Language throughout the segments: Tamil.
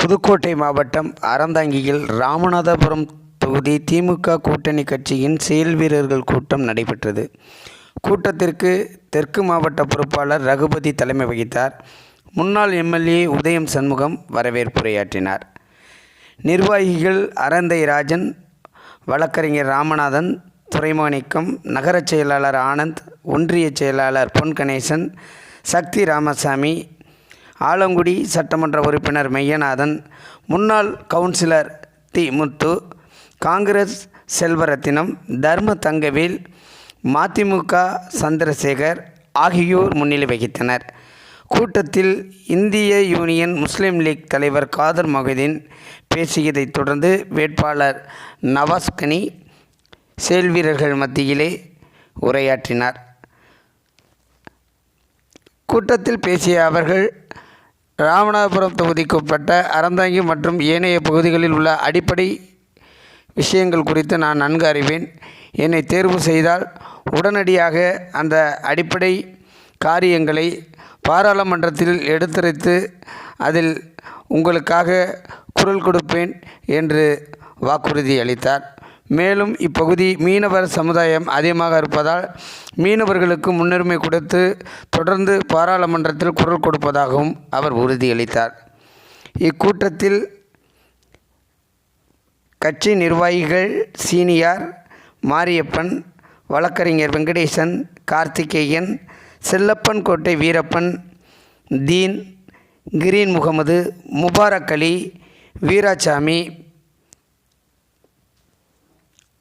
புதுக்கோட்டை மாவட்டம் அறந்தாங்கியில் ராமநாதபுரம் தொகுதி திமுக கூட்டணி கட்சியின் செயல் வீரர்கள் கூட்டம் நடைபெற்றது. கூட்டத்திற்கு தெற்கு மாவட்ட பொறுப்பாளர் ரகுபதி தலைமை வகித்தார். முன்னாள் எம்எல்ஏ உதயம் சண்முகம் வரவேற்புரையாற்றினார். நிர்வாகிகள் அறந்தை ராஜன் வழக்கறிஞர் ராமநாதன் துறைமாணிக்கம் நகரச் செயலாளர் ஆனந்த் ஒன்றிய செயலாளர் பொன் கணேசன் சக்தி ராமசாமி ஆலங்குடி சட்டமன்ற உறுப்பினர் மெய்யநாதன் முன்னாள் councillor T Muthu Congress Selvarathinam Dharma Thangavel MDMK Chandrasekhar ஆகியோர் முன்னிலை வகித்தனர். கூட்டத்தில் இந்திய யூனியன் முஸ்லீம் லீக் தலைவர் காதர் மொஹிதீன் பேசியதைத் தொடர்ந்து வேட்பாளர் நவாஸ்கனி செயல்வீரர்கள் மத்தியிலே உரையாற்றினார். கூட்டத்தில் பேசிய அவர்கள் ராமநாதபுரம் தொகுதிக்குட்பட்ட அறந்தாங்கி மற்றும் ஏனைய பகுதிகளில் உள்ள அடிப்படை விஷயங்கள் குறித்து நான் நன்கு அறிவேன். என்னை தேர்வு செய்தால் உடனடியாக அந்த அடிப்படை காரியங்களை பாராளுமன்றத்தில் எடுத்துரைத்து அதில் உங்களுக்காக குரல் கொடுப்பேன் என்று வாக்குறுதி அளித்தார். மேலும் இப்பகுதி மீனவர் சமுதாயம் அதிகமாக இருப்பதால் மீனவர்களுக்கு முன்னுரிமை கொடுத்து தொடர்ந்து பாராளுமன்றத்தில் குரல் கொடுப்பதாகவும் அவர் உறுதியளித்தார். இக்கூட்டத்தில் கட்சி நிர்வாகிகள் சீனியார் மாரியப்பன் வழக்கறிஞர் வெங்கடேசன் கார்த்திகேயன் செல்லப்பன் கோட்டை வீரப்பன் தீன் கிரீன் முகமது முபாரக் அலி வீராசாமி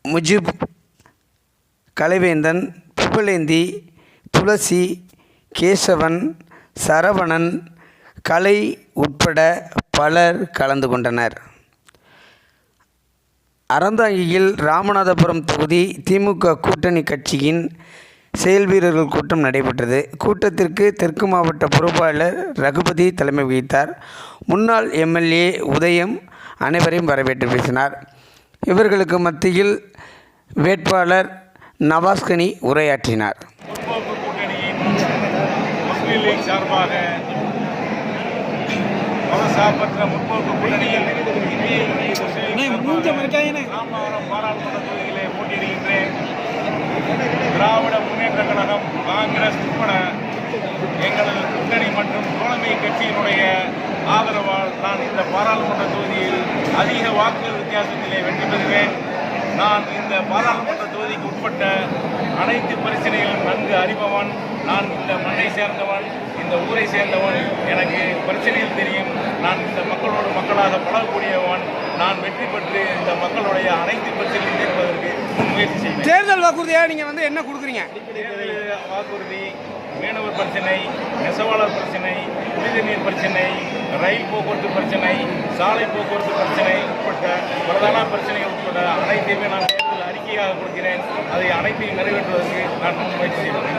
முஜிப் கலைவேந்தன் புகழேந்தி துளசி கேசவன் சரவணன் கலை உட்பட பலர் கலந்து கொண்டனர். அறந்தாங்கியில் ராமநாதபுரம் தொகுதி திமுக கூட்டணி கட்சியின் செயல் வீரர்கள் கூட்டம் நடைபெற்றது. கூட்டத்திற்கு தெற்கு மாவட்ட பொறுப்பாளர் ரகுபதி தலைமை வகித்தார். முன்னாள் எம்எல்ஏ உதயம் அனைவரையும் வரவேற்று பேசினார். இவர்களுக்கு மத்தியில் வேட்பாளர் நவாஸ்கனி உரையாற்றினார். முற்போக்கு கூட்டணியின் முஸ்லீம் லீக் சார்பாக மதசார்பற்ற முற்போக்கு கூட்டணியில் பாராளுமன்ற தொகுதியிலே போட்டியிடுகின்றேன் திராவிட முன்னேற்ற கழகம் காங்கிரஸ் உட்பட எங்களது கூட்டணி மற்றும் தோழமை கட்சியினுடைய ஆதரவால் நான் இந்த பாராளுமன்ற தொகுதியில் அதிக வாக்குகள் வித்தியாசத்திலே வெற்றி பெறுவேன். நான் இந்த பாராளுமன்ற தொகுதிக்கு உட்பட்ட அனைத்து பிரச்சனைகளும் நன்கு அறிபவன் நான் இந்த மண்ணை சேர்ந்தவன் இந்த ஊரை சேர்ந்தவன் எனக்கு பிரச்சனைகள் தெரியும். நான் இந்த மக்களோடு மக்களாக பழகக்கூடியவன் நான் வெற்றி பெற்று இந்த மக்களுடைய அனைத்து பிரச்சனைகளையும் தீர்ப்பதற்கு முயற்சி செய்வேன். தேர்தல் வாக்குறுதியா நீங்க வந்து என்ன கொடுக்குறீங்க? வாக்குறுதி மீனவர் பிரச்சனை நெசவாளர் பிரச்சனை குடிநீர் பிரச்சனை ரயில் போக்குவரத்து பிரச்சனை சாலை போக்குவரத்து பிரச்சனை உட்பட்ட பிரதான பிரச்சனைகள் உட்பட அனைத்தையுமே நான் தேர்தல் அறிக்கையாக கொடுக்கிறேன். அதை அனைத்தையும் நிறைவேற்றுவதற்கு நான் முயற்சி செய்கிறேன்.